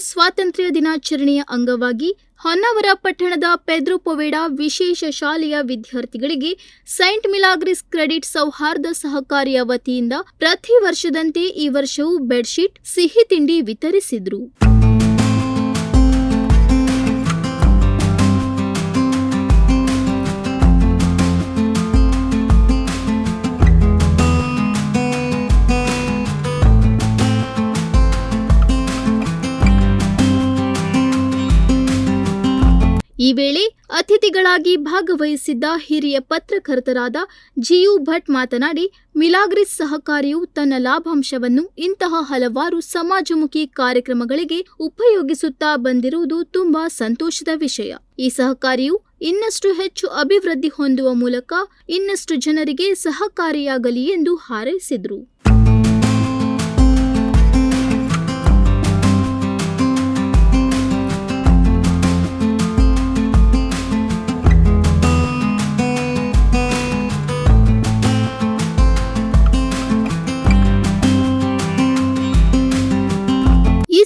ಸ್ವಾತಂತ್ರ್ಯ ದಿನಾಚರಣೆಯ ಅಂಗವಾಗಿ ಹೊನ್ನಾವರ ಪಟ್ಟಣದ ಪೆದ್ರು ಪೊವೆಡಾ ವಿಶೇಷ ಶಾಲೆಯ ವಿದ್ಯಾರ್ಥಿಗಳಿಗೆ ಸೈಂಟ್ ಮಿಲಾಗ್ರಿಸ್ ಕ್ರೆಡಿಟ್ ಸೌಹಾರ್ದ ಸಹಕಾರಿಯ ವತಿಯಿಂದ ಪ್ರತಿ ವರ್ಷದಂತೆ ಈ ವರ್ಷವೂ ಬೆಡ್ಶೀಟ್, ಸಿಹಿ ತಿಂಡಿ ವಿತರಿಸಿದ್ರು. ಈ ವೇಳೆ ಅತಿಥಿಗಳಾಗಿ ಭಾಗವಹಿಸಿದ್ದ ಹಿರಿಯ ಪತ್ರಕರ್ತರಾದ ಜಿಯು ಭಟ್ ಮಾತನಾಡಿ ಮಿಲಾಗ್ರಿಸ್ ಸಹಕಾರಿಯು ತನ್ನ ಲಾಭಾಂಶವನ್ನು ಇಂತಹ ಹಲವಾರು ಸಮಾಜಮುಖಿ ಕಾರ್ಯಕ್ರಮಗಳಿಗೆ ಉಪಯೋಗಿಸುತ್ತಾ ಬಂದಿರುವುದು ತುಂಬಾ ಸಂತೋಷದ ವಿಷಯ. ಈ ಸಹಕಾರಿಯು ಇನ್ನಷ್ಟು ಹೆಚ್ಚು ಅಭಿವೃದ್ಧಿ ಹೊಂದುವ ಮೂಲಕ ಇನ್ನಷ್ಟು ಜನರಿಗೆ ಸಹಕಾರಿಯಾಗಲಿ ಎಂದು ಹಾರೈಸಿದರು.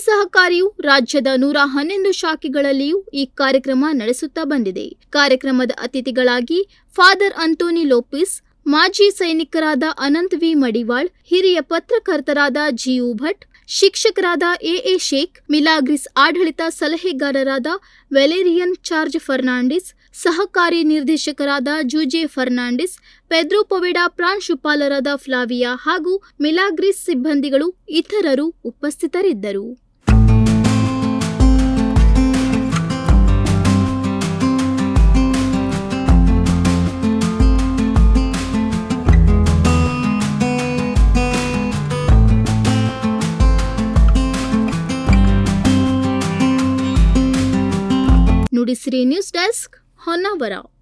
ಸಹಕಾರಿಯು ರಾಜ್ಯದ ನೂರ ಹನ್ನೊಂದು ಶಾಖೆಗಳಲ್ಲಿಯೂ ಈ ಕಾರ್ಯಕ್ರಮ ನಡೆಸುತ್ತಾ ಬಂದಿದೆ. ಕಾರ್ಯಕ್ರಮದ ಅತಿಥಿಗಳಾಗಿ ಫಾದರ್ ಅಂತೋನಿ ಲೋಪಿಸ್, ಮಾಜಿ ಸೈನಿಕರಾದ ಅನಂತ್ ವಿ. ಮಡಿವಾಳ್, ಹಿರಿಯ ಪತ್ರಕರ್ತರಾದ ಜಿಯು ಭಟ್, ಶಿಕ್ಷಕರಾದ ಎಎ ಶೇಖ್, ಮಿಲಾಗ್ರಿಸ್ ಆಡಳಿತ ಸಲಹೆಗಾರರಾದ ವೆಲೇರಿಯನ್ ಚಾರ್ಜ್ ಫರ್ನಾಂಡಿಸ್, ಸಹಕಾರಿ ನಿರ್ದೇಶಕರಾದ ಜೂಜೆ ಫರ್ನಾಂಡಿಸ್, ಪೆದ್ರೋ ಪೊವೆಡಾ ಪ್ರಾಂಶುಪಾಲರಾದ ಫ್ಲಾವಿಯಾ ಹಾಗೂ ಮಿಲಾಗ್ರಿಸ್ ಸಿಬ್ಬಂದಿಗಳು ಇತರರು ಉಪಸ್ಥಿತರಿದ್ದರು. Nudisiri news desk Honnavar